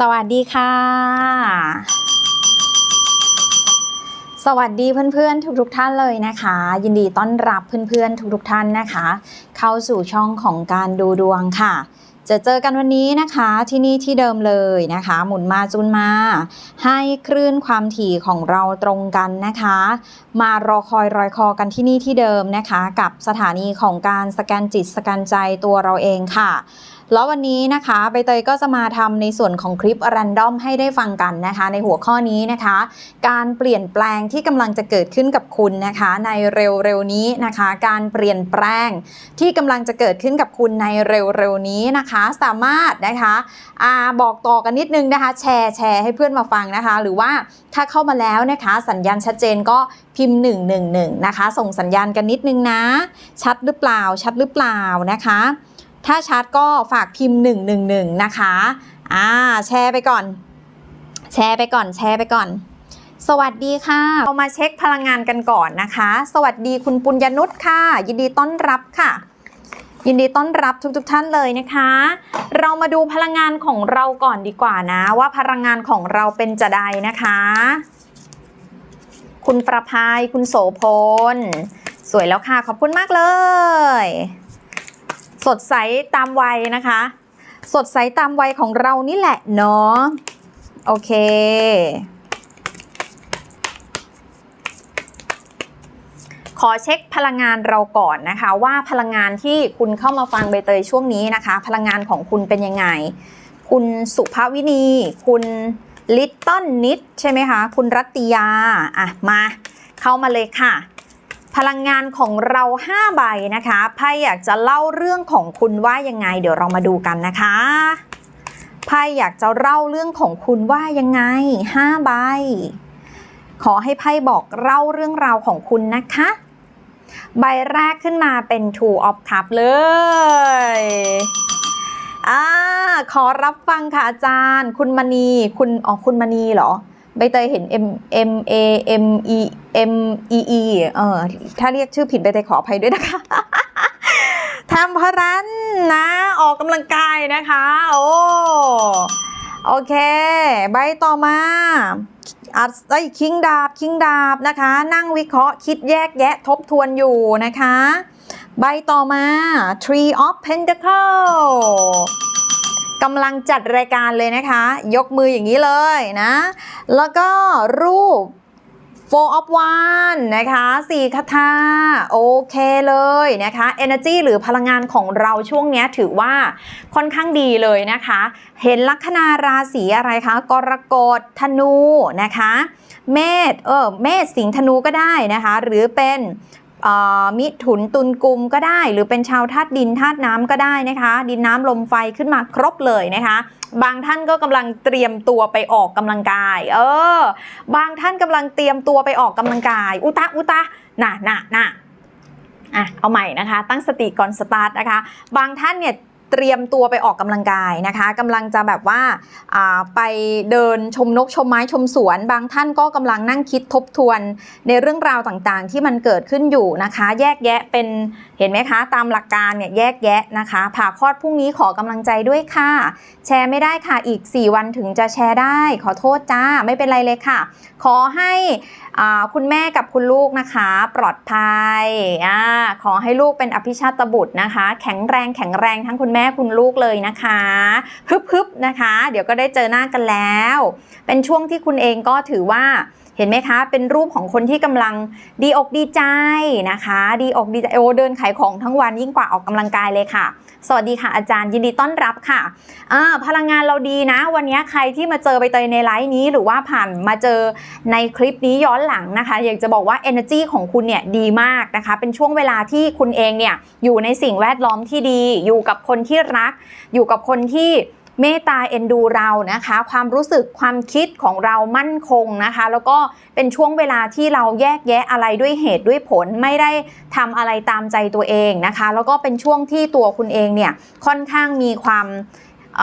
สวัสดีค่ะ สวัสดีเพื่อนๆทุกๆท่านเลยนะคะ ยินดีต้อนรับเพื่อนๆทุกๆท่านนะคะ เข้าสู่ช่องของการดูดวงค่ะ จะเจอกันวันนี้นะคะที่นี่ที่เดิมเลยนะคะ หมุนมาจูนมา ให้คลื่นความถี่ของเราตรงกันนะคะ มารอคอยรอยคอกันที่นี่ที่เดิมนะคะ กับสถานีของการสแกนจิตสแกนใจตัวเราเองค่ะ แล้ววันนี้นะคะใบเตยก็จะมาทำในส่วนของคลิปรันดอมให้ได้ฟังกันนะคะ ในหัวข้อนี้นะคะ การเปลี่ยนแปลงที่กำลังจะเกิดขึ้นกับคุณนะคะ ในเร็วๆนี้นะคะ การเปลี่ยนแปลงที่กำลังจะเกิดขึ้นกับคุณในเร็วๆนี้นะคะ สามารถนะคะอาบอกต่อกันนิดนึงนะคะ แชร์แชร์ให้เพื่อนมาฟังนะคะ หรือว่าถ้าเข้ามาแล้วนะคะ สัญญาณชัดเจนก็พิมพ์ 111 นะคะ ส่งสัญญาณกันนิดนึงนะ ชัดหรือเปล่าชัดหรือเปล่านะคะ ถ้าชัดก็ฝากพิมพ์ 111 นะคะอ่าแชร์ไปก่อน แชร์ไปก่อน แชร์ไปก่อน สวัสดีค่ะ เรามาเช็คพลังงานกันก่อนนะคะ สวัสดีคุณปุญญนุชค่ะ ยินดีต้อนรับค่ะยินดีต้อนรับทุกๆทท่านเลยนะคะ เรามาดูพลังงานของเราก่อนดีกว่านะ ว่าพลังงานของเราเป็นจะใดนะคะ คุณประภายคุณโสพล สวยแล้วค่ะ ขอบคุณมากเลย สดใสตามวัยนะคะ สดใสตามวัยของเรานี่แหละเนาะโอเค ขอเช็คพลังงานเราก่อนนะคะ ว่าพลังงานที่คุณเข้ามาฟังใบเตยช่วงนี้นะคะ พลังงานของคุณเป็นยังไง คุณสุภาวินี คุณลิตเติ้ลนิดใช่ไหมคะ คุณรัตติยา อะ มา เข้ามาเลยค่ะ พลังงานของเรา 5 ใบนะคะไพ่อยากจะเล่าเรื่องของคุณว่ายังไง เดี๋ยวเรามาดูกันนะคะไพ่อยากจะเล่าเรื่องของคุณว่ายังไง 5 ใบ ขอให้ไพ่บอกเล่าเรื่องราวของคุณนะคะ ใบแรกขึ้นมาเป็น Two of Cups เลยอ่าขอรับฟังค่ะอาจารย์ คุณมณีคุณอ๋อคุณมณีเหรอ ใบเตยเห็น M M A M E M E E เออถ้าเรียกชื่อผิดใบเตยขออภัยด้วยนะคะทำพรันนะ ออกกำลังกายนะคะ โอ้โอเค ใบต่อมาอัดไอ้คิงดาบคิงดาบนะคะ นั่งวิเคราะห์คิดแยกแยะทบทวนอยู่นะคะ ใบต่อมา Tree of Pentacle กำลังจัดรายการเลยนะคะ ยกมืออย่างนี้เลยนะ แล้วก็รูป Four of One นะคะสี่คาถาโอเคเลยนะคะ Energy หรือพลังงานของเราช่วงนี้ถือว่าค่อนข้างดีเลยนะคะ เห็นลัคนาราศีอะไรคะ กรกฎธนูนะคะ เมษเออเมษสิงธนูก็ได้นะคะ หรือเป็น มิถุนตุลกุมก็ได้ หรือเป็นชาวธาตุดินธาตุน้ำก็ได้นะคะ ดินน้ำลมไฟขึ้นมาครบเลยนะคะ บางท่านก็กำลังเตรียมตัวไปออกกำลังกาย เออ บางท่านกำลังเตรียมตัวไปออกกำลังกาย อุตะอุตะน่ะน่ะน่ะอะเอาใหม่นะคะ ตั้งสติก่อนสตาร์ทนะคะ บางท่านเนี่ย เตรียมตัวไปออกกำลังกายนะคะกำลังจะแบบว่าาไปเดินชมนกชมไม้ชมสวน บางท่านก็กำลังนั่งคิดทบทวน ในเรื่องราวต่างๆ ที่มันเกิดขึ้นอยู่นะคะ แยกแยะเป็นเห็นไหมคะ ตามหลักการเนี่ยแยกแยะนะคะผ่าคลอดพรุ่งนี้ขอกำลังใจด้วยค่ะ แชร์ไม่ได้ค่ะอีก 4 วันถึงจะแชร์ได้ ขอโทษจ้าไม่เป็นไรเลยค่ะ ขอให้คุณแม่กับคุณลูกนะคะ ปลอดภัยอขอให้ลูกเป็นอภิชาตบุตรนะคะ แข็งแรงแข็งแรงทั้งคุณแม่คุณลูกเลยนะคะฮึบฮึบนะคะ เดี๋ยวก็ได้เจอหน้ากันแล้ว เป็นช่วงที่คุณเองก็ถือว่าเห็นไหมคะ เป็นรูปของคนที่กำลังดีอกดีใจนะคะ ดีอกดีใจโอเดินขายของทั้งวันยิ่งกว่าออกกำลังกายเลยค่ะ สวัสดีค่ะอาจารย์ยินดีต้อนรับค่ะพลังงานเราดีนะ วันนี้ใครที่มาเจอไปเตยในไลฟ์นี้หรือว่าผ่านมาเจอในคลิปนี้ย้อนหลังนะคะ อยากจะบอกว่า energy ของคุณเนี่ยดีมากนะคะ เป็นช่วงเวลาที่คุณเองเนี่ยอยู่ในสิ่งแวดล้อมที่ดี อยู่กับคนที่รัก อยู่กับคนที่ เมตตาเอ็นดูเรานะคะ ความรู้สึกความคิดของเรามั่นคงนะคะ แล้วก็เป็นช่วงเวลาที่เราแยกแยะอะไรด้วยเหตุด้วยผลไม่ได้ทำอะไรตามใจตัวเองนะคะ แล้วก็เป็นช่วงที่ตัวคุณเองเนี่ยค่อนข้างมีความเ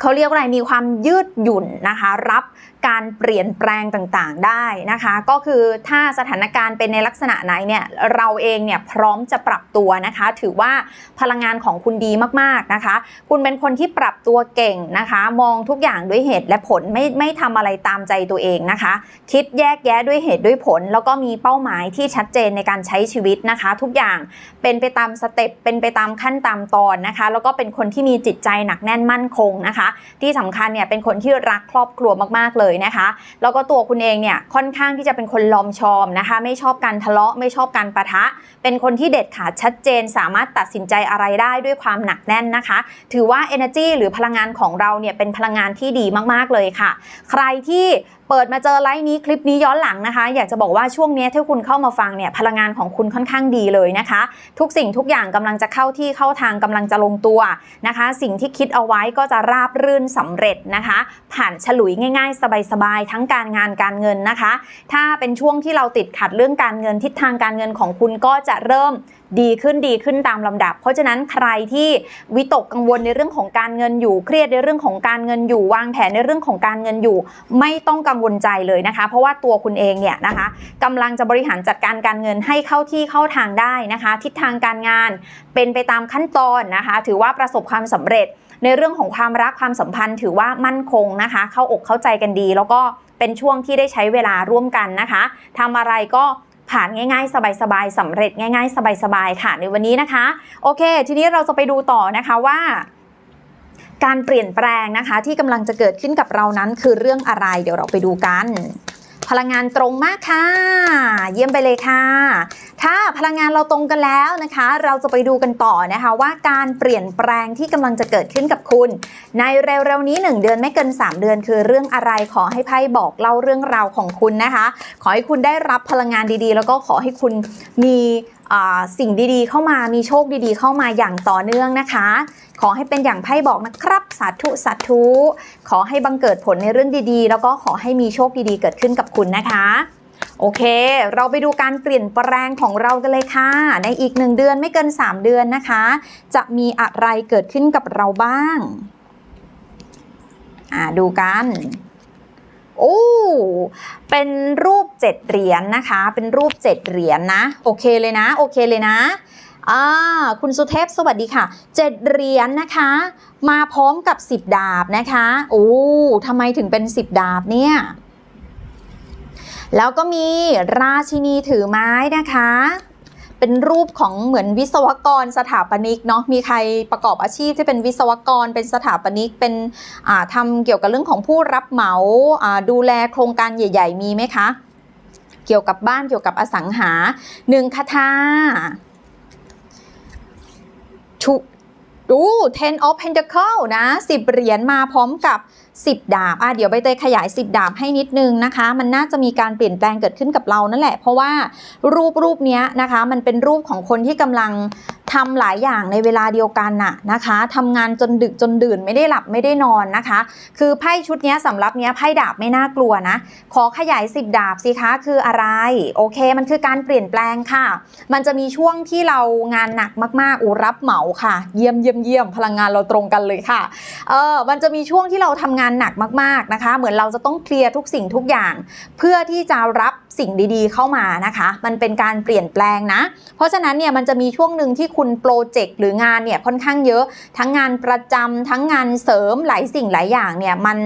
เขาเรียกว่าอะไรมีความยืดหยุ่นนะคะ รับ การเปลี่ยนแปลงต่างๆได้นะคะ ก็คือถ้าสถานการณ์เป็นในลักษณะไหนเนี่ยเราเองเนี่ยพร้อมจะปรับตัวนะคะ ถือว่าพลังงานของคุณดีมากๆนะคะ คุณเป็นคนที่ปรับตัวเก่งนะคะ มองทุกอย่างด้วยเหตุและผลไม่ไม่ทำอะไรตามใจตัวเองนะคะ คิดแยกแยะด้วยเหตุด้วยผล แล้วก็มีเป้าหมายที่ชัดเจนในการใช้ชีวิตนะคะ ทุกอย่างเป็นไปตามสเต็ปเป็นไปตามขั้นตามตอนนะคะ แล้วก็เป็นคนที่มีจิตใจหนักแน่นมั่นคงนะคะ ที่สำคัญเนี่ยเป็นคนที่รักครอบครัวมากๆเลยนะคะแล้วก็ตัวคุณเองเนี่ยค่อนข้างที่จะเป็นคนลอมชอมนะคะ ไม่ชอบการทะเลาะไม่ชอบการปะทะ เป็นคนที่เด็ดขาดชัดเจน สามารถตัดสินใจอะไรได้ด้วยความหนักแน่นนะคะ ถือว่า energy หรือพลังงานของเราเนี่ยเป็นพลังงานที่ดีมากๆเลยค่ะ ใครที่เปิดมาเจอไลฟ์นี้คลิปนี้ย้อนหลังนะคะ อยากจะบอกว่าช่วงนี้ที่คุณเข้ามาฟังเนี่ยพลังงานของคุณค่อนข้างดีเลยนะคะ ทุกสิ่งทุกอย่างกำลังจะเข้าที่เข้าทางกำลังจะลงตัวนะคะ สิ่งที่คิดเอาไว้ก็จะราบรื่นสำเร็จนะคะ ผ่านฉลุยง่าย ๆ สบายๆทั้งการงานการเงินนะคะ ถ้าเป็นช่วงที่เราติดขัดเรื่องการเงินทิศทางการเงินของคุณก็จะเริ่มดีขึ้นดีขึ้นตามลำดับ เพราะฉะนั้นใครที่วิตกกังวลในเรื่องของการเงินอยู่ เครียดในเรื่องของการเงินอยู่ วางแผนในเรื่องของการเงินอยู่ ไม่ต้องกังวลใจเลยนะคะ เพราะว่าตัวคุณเองเนี่ยนะคะกำลังจะบริหารจัดการการเงินให้เข้าที่เข้าทางได้นะคะ ทิศทางการงานเป็นไปตามขั้นตอนนะคะ ถือว่าประสบความสำเร็จในเรื่องของความรักความสัมพันธ์ถือว่ามั่นคงนะคะ เข้าอกเข้าใจกันดี แล้วก็เป็นช่วงที่ได้ใช้เวลาร่วมกันนะคะทำอะไรก็ ผ่านง่ายๆ สบายๆสำเร็จง่ายๆ สบายๆค่ะในวันนี้นะคะ โอเค ทีนี้เราจะไปดูต่อนะคะว่าการเปลี่ยนแปลงนะคะที่กำลังจะเกิดขึ้นกับเรานั้นคือเรื่องอะไร เดี๋ยวเราไปดูกัน พลังงานตรงมากค่ะ เยี่ยมไปเลยค่ะ ถ้าพลังงานเราตรงกันแล้วนะคะ เราจะไปดูกันต่อนะคะว่าการเปลี่ยนแปลงที่กำลังจะเกิดขึ้นกับคุณ ในเร็วๆนี้ 1 เดือนไม่เกิน 3 เดือน คือเรื่องอะไรขอให้ไพ่บอกเล่าเรื่องราวของคุณนะคะ ขอให้คุณได้รับพลังงานดีๆ แล้วก็ขอให้คุณมีสิ่งดีๆ เข้ามามีโชคดีๆ เข้ามาอย่างต่อเนื่องนะคะ ขอให้เป็นอย่างไพ่บอกนะครับสาธุสาธุขอให้บังเกิดผลในเรื่องดีๆ แล้วก็ขอให้มีโชคดีๆ เกิดขึ้นกับคุณนะคะ โอเค เราไปดูการเปลี่ยนแปลงของเรากันเลยค่ะ ในอีกหนึ่งเดือนไม่เกิน 3 เดือนนะคะ จะมีอะไรเกิดขึ้นกับเราบ้าง อ่าดูกัน โอ้เป็นรูปเจ็ดเหรียญนะคะ เป็นรูปเจ็ดเหรียญนะ โอเคเลยนะ โอเคเลยนะอ่าคุณสุเทพสวัสดีค่ะเจ็ดเหรียญนะคะ มาพร้อมกับสิบดาบนะคะโอ้ทำไมถึงเป็นสิบดาบเนี่ย แล้วก็มีราชินีถือไม้นะคะ เป็นรูปของเหมือนวิศวกรสถาปนิกเนาะมีใครประกอบอาชีพที่เป็นวิศวกร เป็นสถาปนิกเป็นอ่าทำเกี่ยวกับเรื่องของผู้รับเหมาอ่าดูแลโครงการใหญ่ ๆ มีไหมคะ เกี่ยวกับบ้านเกี่ยวกับอสังหาหนึ่งคาถาชุดู ten of pentacle นะสิบเหรียญมาพร้อมกับ 10 ดาบอะเดี๋ยวใบเตยขยาย 10 ดาบให้นิดนึงนะคะ มันน่าจะมีการเปลี่ยนแปลงเกิดขึ้นกับเรานั่นแหละ เพราะว่ารูปรูปเนี้ยนะคะ มันเป็นรูปของคนที่กำลังทำหลายอย่างในเวลาเดียวกันน่ะนะคะทำงานจนดึกจนดื่นไม่ได้หลับไม่ได้นอนนะคะ คือไพ่ชุดเนี้ยสำหรับเนี้ยไพ่ดาบไม่น่ากลัวนะ ขอขยาย 10 ดาบสิคะคืออะไร โอเค มันคือการเปลี่ยนแปลงค่ะ มันจะมีช่วงที่เรางานหนักมากๆอูรับเหมาค่ะ เยี่ยมเยี่ยมเยี่ยมพลังงานเราตรงกันเลยค่ะเออมันจะมีช่วงที่เราทำงานหนักมากๆนะคะ เหมือนเราจะต้องเคลียร์ทุกสิ่งทุกอย่าง เพื่อที่จะรับสิ่งดีๆเข้ามานะคะ มันเป็นการเปลี่ยนแปลงนะ เพราะฉะนั้นเนี่ยมันจะมีช่วงหนึ่งที่คุณโปรเจกต์หรืองานเนี่ยค่อนข้างเยอะ ทั้งงานประจำทั้งงานเสริมหลายสิ่งหลายอย่างเนี่ยมัน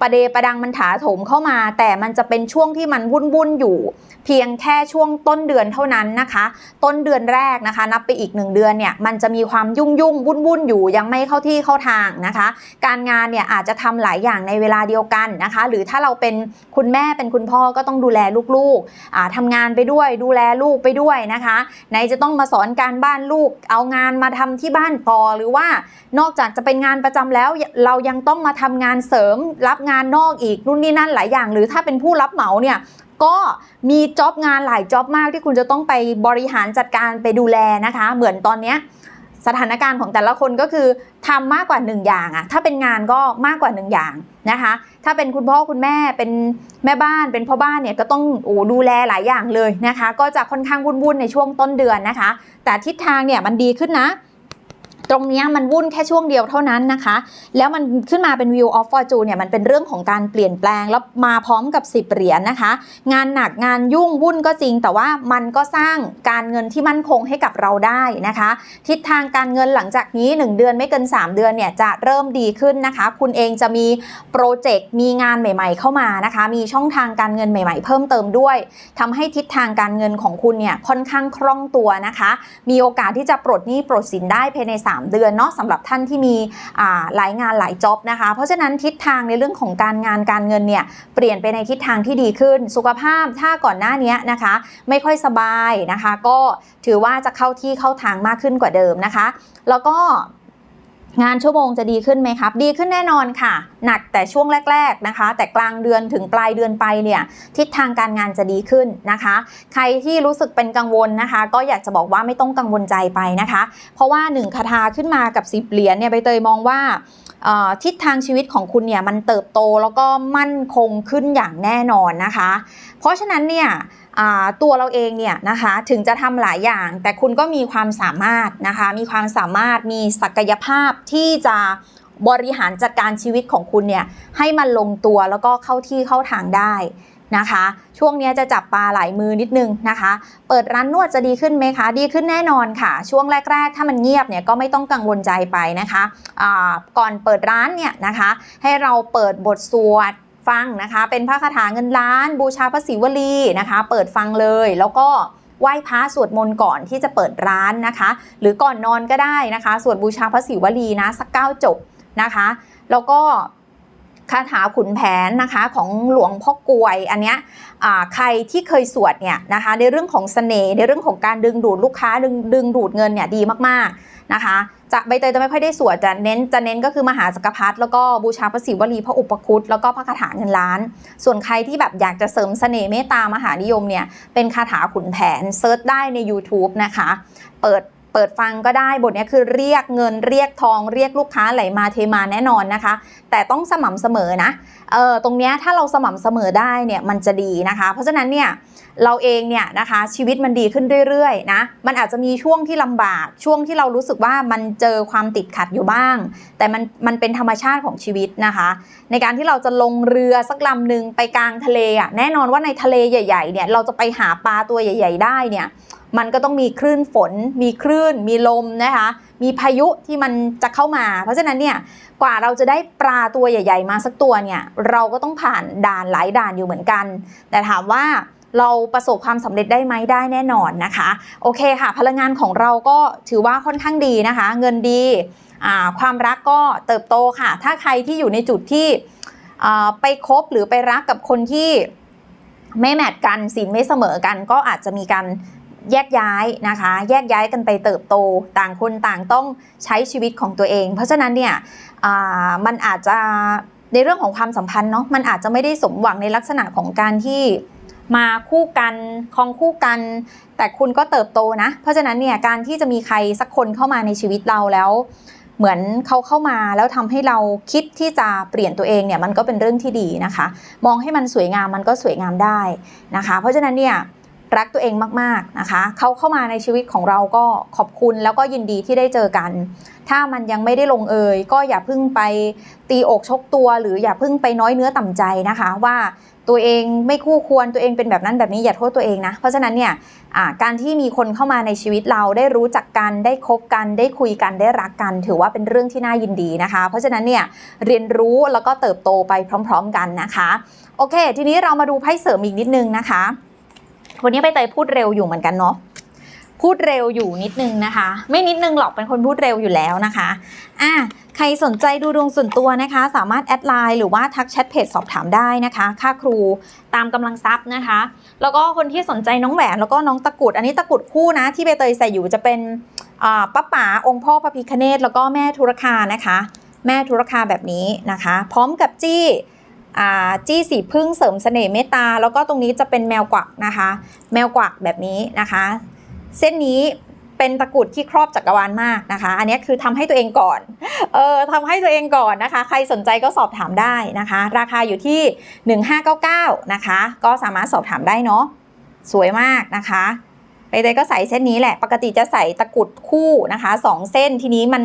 ประเดประดังมันถาโถมเข้ามา แต่มันจะเป็นช่วงที่มันวุ่นวุ่นๆอยู่ เพียงแค่ช่วงต้นเดือนเท่านั้นนะคะ ต้นเดือนแรกนะคะ นับไปอีกหนึ่งเดือนเนี่ยมันจะมีความยุ่งยุ่งวุ่นวุ่นอยู่ยังไม่เข้าที่เข้าทางนะคะ การงานเนี่ยอาจจะทำหลายอย่างในเวลาเดียวกันนะคะ หรือถ้าเราเป็นคุณแม่เป็นคุณพ่อก็ต้องดูแลลูกๆอ่าทำงานไปด้วย ดูแลลูกไปด้วยนะคะไหนจะต้องมาสอนการบ้านลูก เอางานมาทำที่บ้านต่อหรือว่านอกจากจะเป็นงานประจำแล้วเรายังต้องมาทำงานเสริมรับงานนอกอีกนู่นนี่นั่นหลายอย่าง หรือถ้าเป็นผู้รับเหมาเนี่ยก็มีจ็อบงานหลายจ็อบมากที่คุณจะต้องไปบริหารจัดการไปดูแลนะคะ เหมือนตอนเนี้ย สถานการณ์ของแต่ละคนก็คือทำมากกว่าหนึ่งอย่างอะถ้าเป็นงานก็มากกว่าหนึ่งอย่างนะคะ ถ้าเป็นคุณพ่อคุณแม่เป็นแม่บ้านเป็นพ่อบ้านเนี่ยก็ต้องโอ้ดูแลหลายอย่างเลยนะคะ ก็จะค่อนข้างวุ่นๆในช่วงต้นเดือนนะคะ แต่ทิศทางเนี่ยมันดีขึ้นนะ ตรงนี้มันวุ่นแค่ช่วงเดียวเท่านั้นนะคะ แล้วมันขึ้นมาเป็น View of Fortune เนี่ยมันเป็นเรื่องของการเปลี่ยนแปลงแล้วมาพร้อมกับ 10 เหรียญนะคะ งานหนักงานยุ่งวุ่นก็จริง แต่ว่ามันก็สร้างการเงินที่มั่นคงให้กับเราได้นะคะ ทิศทางการเงินหลังจากนี้ 1 เดือนไม่เกิน 3 เดือนเนี่ยจะเริ่มดีขึ้นนะคะ คุณเองจะมีโปรเจกต์มีงานใหม่ ๆ เข้ามานะคะ มีช่องทางการเงินใหม่ ๆ เพิ่มเติมด้วยทำให้ทิศทางการเงินของคุณเนี่ยค่อนข้างคล่องตัวนะคะ มีโอกาสที่จะปลดหนี้ปลดสินได้ภายใน 3เดือนเนาะสำหรับท่านที่มีหลายงานหลายจ็อบนะคะ เพราะฉะนั้นทิศทางในเรื่องของการงานการเงินเนี่ยเปลี่ยนไปในทิศทางที่ดีขึ้น สุขภาพถ้าก่อนหน้านี้นะคะ ไม่ค่อยสบายนะคะ ก็ถือว่าจะเข้าที่เข้าทางมากขึ้นกว่าเดิมนะคะ แล้วก็ งานชั่วโมงจะดีขึ้นไหมครับ ดีขึ้นแน่นอนค่ะ หนักแต่ช่วงแรก ๆนะคะ แต่กลางเดือนถึงปลายเดือนไปเนี่ยทิศทางการงานจะดีขึ้นนะคะ ใครที่รู้สึกเป็นกังวลนะคะ ก็อยากจะบอกว่าไม่ต้องกังวลใจไปนะคะ เพราะว่า 1 คาถาขึ้นมากับ 10 เหรียญเนี่ยใบเตยมองว่า ทิศทางชีวิตของคุณเนี่ยมันเติบโตแล้วก็มั่นคงขึ้นอย่างแน่นอนนะคะ เพราะฉะนั้นเนี่ยตัวเราเองเนี่ยนะคะถึงจะทำหลายอย่าง แต่คุณก็มีความสามารถนะคะมีความสามารถมีศักยภาพที่จะบริหารจัดการชีวิตของคุณเนี่ยให้มันลงตัวแล้วก็เข้าที่เข้าทางได้ นะคะ ช่วงนี้จะจับปลาหลายมือนิดนึงนะคะ เปิดร้านนวดจะดีขึ้นไหมคะ ดีขึ้นแน่นอนค่ะ ช่วงแรก ๆ ถ้ามันเงียบเนี่ยก็ไม่ต้องกังวลใจไปนะคะอ่าก่อนเปิดร้านเนี่ยนะคะ ให้เราเปิดบทสวดฟังนะคะ เป็นพระคาถาเงินล้าน บูชาพระศิวลีนะคะ เปิดฟังเลยแล้วก็ไหว้พระสวดมนต์ก่อนที่จะเปิดร้านนะคะ หรือก่อนนอนก็ได้นะคะสวดบูชาพระศิวลีนะสักเก้าจบนะคะ แล้วก็ คาถาขุนแผนนะคะของหลวงพ่อกวยอันเนี้ยใครที่เคยสวดเนี่ยนะคะในเรื่องของเสน่ห์ในเรื่องของการดึงดูดลูกค้าดึงดึงดูดเงินเนี่ยดีมากๆนะคะจะใบเตยจะไม่ค่อยได้สวดจะเน้นจะเน้นก็คือมหาจักรพรรดิแล้วก็บูชาพระศิวลีพระอุปคุตแล้วก็พระคาถาเงินล้าน ส่วนใครที่แบบอยากจะเสริมเสน่ห์เมตตามหานิยมเนี่ยเป็นคาถาขุนแผนเซิร์ชได้ใน YouTube นะคะ เปิด เปิดฟังก็ได้บทนี้คือเรียกเงินเรียกทอง เรียกลูกค้าไหลมาเทมาแน่นอนนะคะ แต่ต้องสม่ำเสมอนะเออตรงนี้ถ้าเราสม่ำเสมอได้เนี่ยมันจะดีนะคะ เพราะฉะนั้นเนี่ยเราเองเนี่ยนะคะชีวิตมันดีขึ้นเรื่อยๆนะมันอาจจะมีช่วงที่ลำบากช่วงที่เรารู้สึกว่ามันเจอความติดขัดอยู่บ้าง แต่มันมันเป็นธรรมชาติของชีวิตนะคะ ในการที่เราจะลงเรือสักลำหนึ่งไปกลางทะเลอะแน่นอนว่าในทะเลใหญ่ๆเนี่ยเราจะไปหาปลาตัวใหญ่ ๆ ได้เนี่ย มันก็ต้องมีคลื่นฝน มีคลื่น มีลมนะคะ มีพายุที่มันจะเข้ามา เพราะฉะนั้นเนี่ย กว่าเราจะได้ปลาตัวใหญ่ ๆ มาสักตัวเนี่ย เราก็ต้องผ่านด่านหลายด่านอยู่เหมือนกัน แต่ถามว่าเราประสบความสำเร็จได้ไหมได้แน่นอนนะคะ โอเคค่ะ พลังงานของเราก็ถือว่าค่อนข้างดีนะคะ เงินดีความรักก็เติบโตค่ะ ถ้าใครที่อยู่ในจุดที่ไปคบหรือไปรักกับคนที่ไม่แมทกันสินไม่เสมอกันก็อาจจะมีการ แยกย้ายนะคะ แยกย้ายกันไปเติบโตต่างคนต่างต้องใช้ชีวิตของตัวเอง เพราะฉะนั้นเนี่ยมันอาจจะในเรื่องของความสัมพันธ์เนาะมันอาจจะไม่ได้สมหวังในลักษณะของการที่มาคู่กันคองคู่กัน แต่คุณก็เติบโตนะ เพราะฉะนั้นเนี่ยการที่จะมีใครสักคนเข้ามาในชีวิตเราแล้ว เหมือนเขาเข้ามาแล้วทำให้เราคิดที่จะเปลี่ยนตัวเองเนี่ยมันก็เป็นเรื่องที่ดีนะคะ มองให้มันสวยงามมันก็สวยงามได้นะคะ เพราะฉะนั้นเนี่ย รักตัวเองมากๆนะคะ เขาเข้ามาในชีวิตของเราก็ขอบคุณแล้วก็ยินดีที่ได้เจอกัน ถ้ามันยังไม่ได้ลงเอย ก็อย่าเพึ่งไปตีอกชกตัว หรืออย่าเพึ่งไปน้อยเนื้อต่ำใจนะคะ ว่าตัวเองไม่คู่ควรตัวเองเป็นแบบนั้นแบบนี้อย่าโทษตัวเองนะ เพราะฉะนั้นเนี่ยการที่มีคนเข้ามาในชีวิตเราได้รู้จักกันได้คบกันได้คุยกันได้รักกัน ถือว่าเป็นเรื่องที่น่ายินดีนะคะ เพราะฉะนั้นเนี่ยเรียนรู้แล้วก็เติบโตไปพร้อม ๆ กันนะคะ โอเค ทีนี้เรามาดูไพ่เสริมอีกนิดนึงนะคะ วันนี้ใบเตยพูดเร็วอยู่เหมือนกันเนาะพูดเร็วอยู่นิดนึงนะคะ ไม่นิดนึงหรอกเป็นคนพูดเร็วอยู่แล้วนะคะอะใครสนใจดูดวงส่วนตัวนะคะ สามารถแอดไลน์หรือว่าทักแชทเพจสอบถามได้นะคะ ค่าครูตามกำลังทรัพย์นะคะ แล้วก็คนที่สนใจน้องแหวนแล้วก็น้องตะกุด อันนี้ตะกุดคู่นะที่ใบเตยใส่อยู่จะเป็นป้าป๋าองค์พ่อพระพิคเนตแล้วก็แม่ธุรคานะคะ แม่ธุรคาแบบนี้นะคะ พร้อมกับจี้ จี้สีพึ่งเสริมเสน่ห์เมตตา แล้วก็ตรงนี้จะเป็นแมวกวักนะคะ แมวกวักแบบนี้นะคะ เส้นนี้เป็นตะกรุดที่ครอบจักรวาลมากนะคะ อันนี้คือทำให้ตัวเองก่อน เออทำให้ตัวเองก่อนนะคะ ใครสนใจก็สอบถามได้นะคะ ราคาอยู่ที่ 1599นะคะ ก็สามารถสอบถามได้เนาะ สวยมากนะคะใบเตยก็ใส่เส้นนี้แหละ ปกติจะใส่ตะกรุดคู่นะคะสองเส้น ทีนี้มัน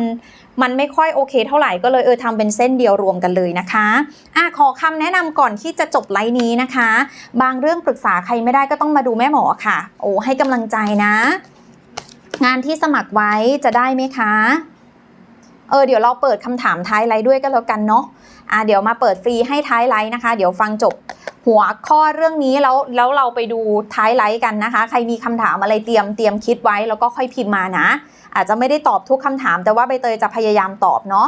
มันไม่ค่อยโอเคเท่าไหร่ก็เลยเออทำเป็นเส้นเดียวรวมกันเลยนะคะอะขอคำแนะนำก่อนที่จะจบไลฟ์นี้นะคะ บางเรื่องปรึกษาใครไม่ได้ก็ต้องมาดูแม่หมอค่ะ โอ้ให้กำลังใจนะ งานที่สมัครไว้จะได้ไหมคะเออเดี๋ยวเราเปิดคำถามท้ายไลฟ์ด้วยก็แล้วกันเนาะอะเดี๋ยวมาเปิดฟรีให้ท้ายไลฟ์นะคะ เดี๋ยวฟังจบหัวข้อเรื่องนี้แล้วแล้วเราไปดูท้ายไลฟ์กันนะคะ ใครมีคำถามอะไรเตรียมเตรียมคิดไว้แล้วก็ค่อยพิมพ์มานะ อาจจะไม่ได้ตอบทุกคำถาม แต่ว่าใบเตยจะพยายามตอบเนาะ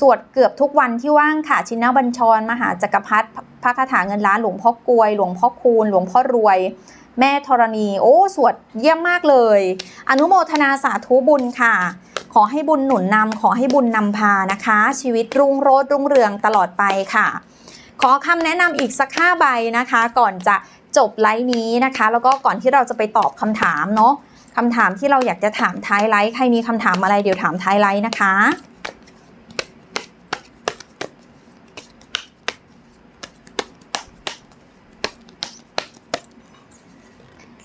สวดเกือบทุกวันที่ว่างค่ะ ชินบัญชร มหาจักรพรรดิพระคาถาเงินล้านหลวงพ่อกลวย หลวงพ่อคูณ หลวงพ่อรวย แม่ธรณี โอ้สวดเยี่ยมมากเลย อนุโมทนาสาธุบุญค่ะ ขอให้บุญหนุนนำขอให้บุญนำพานะคะ ชีวิตรุ่งโรจน์รุ่งเรืองตลอดไปค่ะ ขอคำแนะนำอีกสักห้าใบนะคะ ก่อนจะจบไลฟ์นี้นะคะ แล้วก็ก่อนที่เราจะไปตอบคำถามเนาะ คำถามที่เราอยากจะถามท้ายไลฟ์ใครมีคำถามอะไรเดี๋ยวถามท้ายไลฟ์นะคะ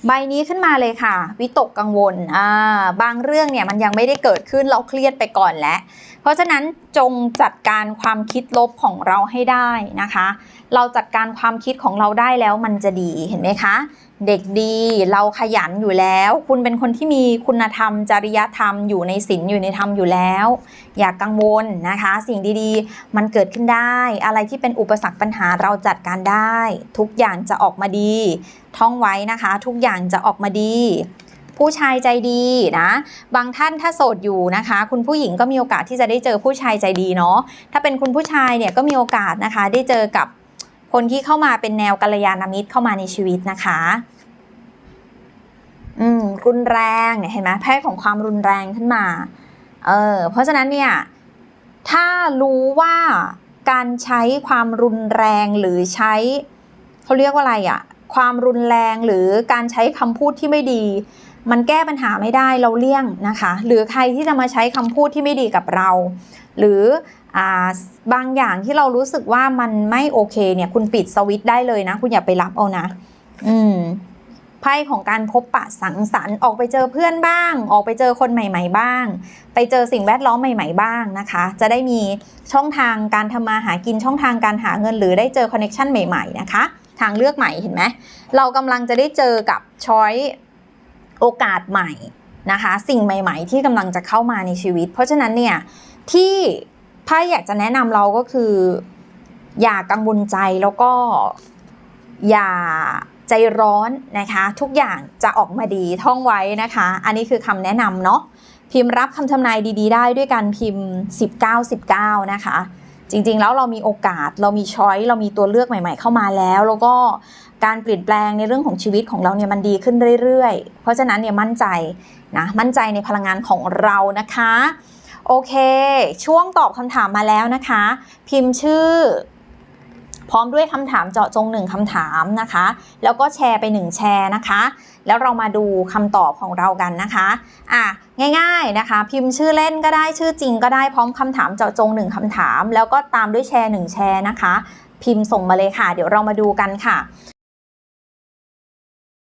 ใบนี้ขึ้นมาเลยค่ะ วิตกกังวลอ่าบางเรื่องเนี่ยมันยังไม่ได้เกิดขึ้นเราเครียดไปก่อนแล้ว เพราะฉะนั้นจงจัดการความคิดลบของเราให้ได้นะคะ เราจัดการความคิดของเราได้แล้วมันจะดีเห็นไหมคะ เด็กดีเราขยันอยู่แล้ว คุณเป็นคนที่มีคุณธรรม จริยธรรมอยู่ในศีลอยู่ในธรรมอยู่แล้ว อย่ากกังวลนะคะ สิ่งดีๆ มันเกิดขึ้นได้ อะไรที่เป็นอุปสรรคปัญหาเราจัดการได้ ทุกอย่างจะออกมาดี ท่องไว้นะคะ ทุกอย่างจะออกมาดี ผู้ชายใจดีนะ บางท่านถ้าโสดอยู่นะคะ คุณผู้หญิงก็มีโอกาสที่จะได้เจอผู้ชายใจดีเนาะถ้าเป็นคุณผู้ชายเนี่ยก็มีโอกาสนะคะ ได้เจอกับคนที่เข้ามาเป็นแนวกัลยาณมิตรเข้ามาในชีวิตนะคะอืมรุนแรงเนี่ยเห็นไหมแพทย์ของความรุนแรงขึ้นมา เออเพราะฉะนั้นเนี่ยถ้ารู้ว่าการใช้ความรุนแรงหรือใช้เขาเรียกว่าอะไรอะความรุนแรงหรือการใช้คำพูดที่ไม่ดี มันแก้ปัญหาไม่ได้เราเลี่ยงนะคะ หรือใครที่จะมาใช้คำพูดที่ไม่ดีกับเรา หรืออบางอย่างที่เรารู้สึกว่ามันไม่โอเคเนี่ย คุณปิดสวิตช์ได้เลยนะ คุณอย่าไปรับเอานะ อืมไพ่ของการพบปะสังสรรค์ออกไปเจอเพื่อนบ้าง ออกไปเจอคนใหม่ ๆ บ้าง ไปเจอสิ่งแวดล้อมใหม่ ๆ บ้างนะคะ จะได้มีช่องทางการทำมาหากินช่องทางการหาเงินหรือได้เจอคอนเน็ชันใหม่ ๆ นะคะ ทางเลือกใหม่เห็นไหมเรากำลังจะได้เจอกับช้อย โอกาสใหม่นะคะ สิ่งใหม่ ๆ ที่กำลังจะเข้ามาในชีวิต เพราะฉะนั้นเนี่ยที่ไพ่อยากจะแนะนำเราก็คือ อย่ากังวลใจแล้วก็อย่าใจร้อนนะคะ ทุกอย่างจะออกมาดีท่องไว้นะคะ อันนี้คือคำแนะนำเนาะพิมพ์รับคำทำนายดี ๆ ได้ด้วยการพิมพ์ 19 19 นะคะ จริงๆ แล้วเรามีโอกาสเรามีช้อยเรามีตัวเลือกใหม่ ๆ เข้ามาแล้ว แล้วก็การเปลี่ยนแปลงในเรื่องของชีวิตของเราเนี่ยมันดีขึ้นเรื่อยๆ เพราะฉะนั้นเนี่ยมั่นใจนะมั่นใจในพลังงานของเรานะคะ โอเค ช่วงตอบคำถามมาแล้วนะคะ พิมพ์ชื่อ พร้อมด้วยคำถามเจาะจงหนึ่งคำถามนะคะ แล้วก็แชร์ไปหนึ่งแชร์นะคะ แล้วเรามาดูคำตอบของเรากันนะคะอะง่ายๆนะคะ พิมพ์ชื่อเล่นก็ได้ชื่อจริงก็ได้พร้อมคำถามเจาะจงหนึ่งคำถาม แล้วก็ตามด้วยแชร์หนึ่งแชร์นะคะ พิมพ์ส่งมาเลยค่ะ เดี๋ยวเรามาดูกันค่ะ